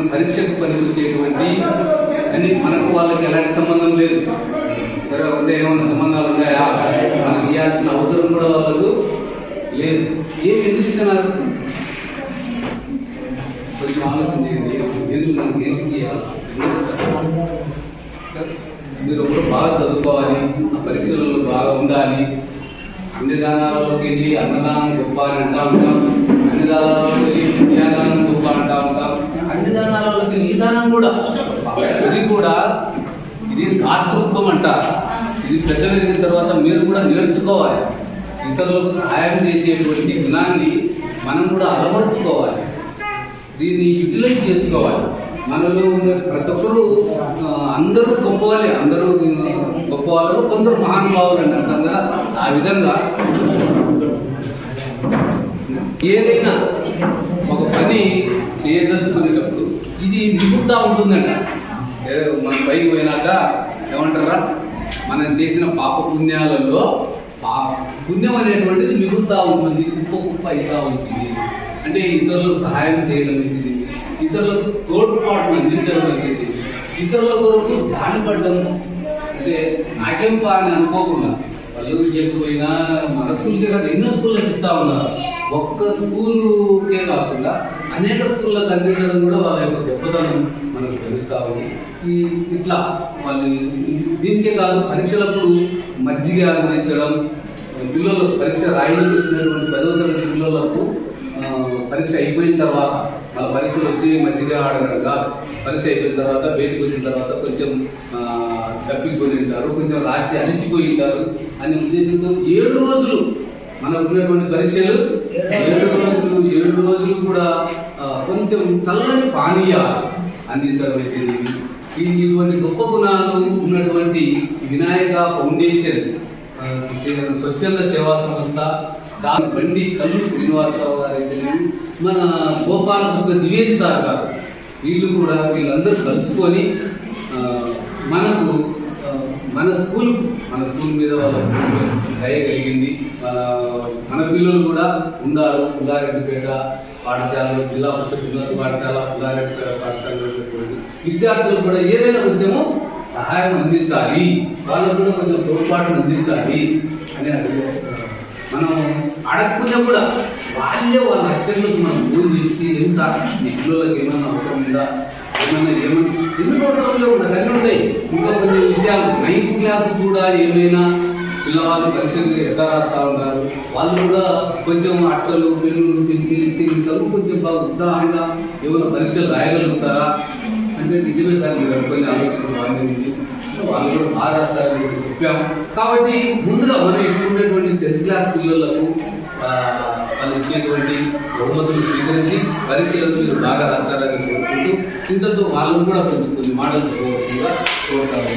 మనం పరీక్షకు పనికొచ్చేటువంటి అని మనకు వాళ్ళకి ఎలాంటి సంబంధం లేదు. ఏమైనా సంబంధాలు ఉన్నాయా? మనకి ఇవ్వాల్సిన అవసరం కూడా వాళ్ళకు లేదు. ఏం ఎందుకు ఇచ్చినారు కొంచెం ఆలోచన చేయండి. ఎందుకు మనకి ఏం మీరు ఒకరు బాగా చదువుకోవాలి. ఆ పరీక్షలలో బాగా ఉండాలి. అన్ని దానాలలోకి వెళ్ళి అన్నదానం గొప్ప అని అంటా ఉంటాం. అన్ని దానాలలోకి వెళ్ళి విధానం కూడా. ఇది కూడా ఇది దాతృత్వం అంట. ఇది పెద్దలు ఎదిగిన తర్వాత మీరు కూడా నేర్చుకోవాలి. ఇతరులకు సహాయం చేసేటువంటి గుణాన్ని మనం కూడా అలవర్చుకోవాలి. దీన్ని యూటిలైజ్ చేసుకోవాలి. మనలో ఉన్న ప్రతి ఒక్కరు అందరూ గొప్పవాలి అందరూ ఆ, గొప్పవాళ్ళు కొందరు మహానుభావులు అని అంటాం కదా. ఆ విధంగా ఏదైనా ఇది ఉంటుందంట. ఏదో మనం పైకి పోయినాక ఏమంటారా మనం చేసిన పాప పుణ్యాలలో పాప పుణ్యం అనేటువంటిది మిగులుతా ఉంటుంది కుప్ప కుప్ప అవుతా ఉంటుంది. అంటే ఇతరులకు సహాయం చేయడం అనేది ఇతరులకు తోడ్పాటును అందించడం అనేది ఇతరుల కొరకు జాలిపడడం అంటే నాకేం పా అని అనుకోకుండా పల్లెలు చేయకపోయినా మన స్కూల్కే కాదు ఎన్నో స్కూళ్ళకి ఇస్తా ఉన్నారు. ఒక్క స్కూల్కే కాకుండా అనేక స్కూళ్ళకి అందించడం యొక్క గొప్పతనం మనకు తెలుస్తా ఉంది. ఈ ఇట్లా వాళ్ళు దీనికే కాదు పరీక్షలప్పుడు మజ్జిగ అందించడం పిల్లలు పరీక్ష రాయడానికి వచ్చినటువంటి పదవ తరగతి పిల్లలకు పరీక్ష అయిపోయిన తర్వాత వాళ్ళ పరీక్షలు వచ్చి మంచిగా ఆడగడం కాదు. పరీక్ష అయిపోయిన తర్వాత బయటకు వచ్చిన తర్వాత కొంచెం తప్పిపోయి ఉంటారు కొంచెం రాసి అలిసిపోయి ఉంటారు. అనే ఉద్దేశంతో ఏడు రోజులు మనకు ఉన్నటువంటి పరీక్షలు ఏడు రోజులు ఏడు రోజులు కూడా కొంచెం చల్లని పానీయాలు అందించడం అయితే ఇటువంటి గొప్ప గుణాలు ఉన్నటువంటి వినాయక ఫౌండేషన్ స్వచ్ఛంద సేవా సంస్థ దాని బండి కల్లు శ్రీనివాసరావు గారు అయితే మన గోపాలకృష్ణ ద్వివేది సార్ గారు. వీళ్ళు కూడా వీళ్ళందరూ కలుసుకొని మనకు మన స్కూల్ మన స్కూల్ మీద వాళ్ళకు దయ కలిగింది. మన పిల్లలు కూడా ఉండారు ఉల్లారెడ్డిపేట పాఠశాలలో జిల్లా పరిషత్ ఉన్నత పాఠశాల ఉల్లారెడ్డిపేట పాఠశాలలో విద్యార్థులు కూడా ఏదైనా ఉద్యమం సహాయం అందించాలి. వాళ్ళకు కూడా కొంచెం తోడ్పాటును అందించాలి అని అడిగేస్తున్నారు మనం అడగకుండా కూడా వాళ్ళే వాళ్ళ అష్టంలోకి మనం ఫోన్ చేసి ఏం సార్ మీ పిల్లలకి ఏమైనా అవసరం ఉందా? ఏమైనా ఏమైనా ఉంటాయి ఇంకా కొన్ని విషయాలు. నైన్త్ క్లాస్ కూడా ఏమైనా పిల్లవాళ్ళు పరీక్షలు ఎట్లా రాస్తా ఉంటారు? వాళ్ళు కూడా కొంచెం అట్టలు పెన్నులు పెన్సిల్ తిరుగుతారు కొంచెం బాగా ఉత్సాహంగా ఏమైనా పరీక్షలు రాయగలుగుతారా? అంటే నిజమే సార్ మీరు కొన్ని ఆలోచన బాగుంది వాళ్ళు కూడా బాగా చెప్పాము. కాబట్టి ముందుగా మనం ఇప్పుడు ఉండేటువంటి టెన్త్ క్లాస్ పిల్లలకు వాళ్ళు ఇచ్చేటువంటి బహుమతులు స్వీకరించి పరీక్షలకు మీరు బాగా రాస్తారని కోరుకుంటూ ఇంతతో వాళ్ళను కూడా కొంచెం కొన్ని మాటలు చెప్పవలసిందిగా కోరుతాము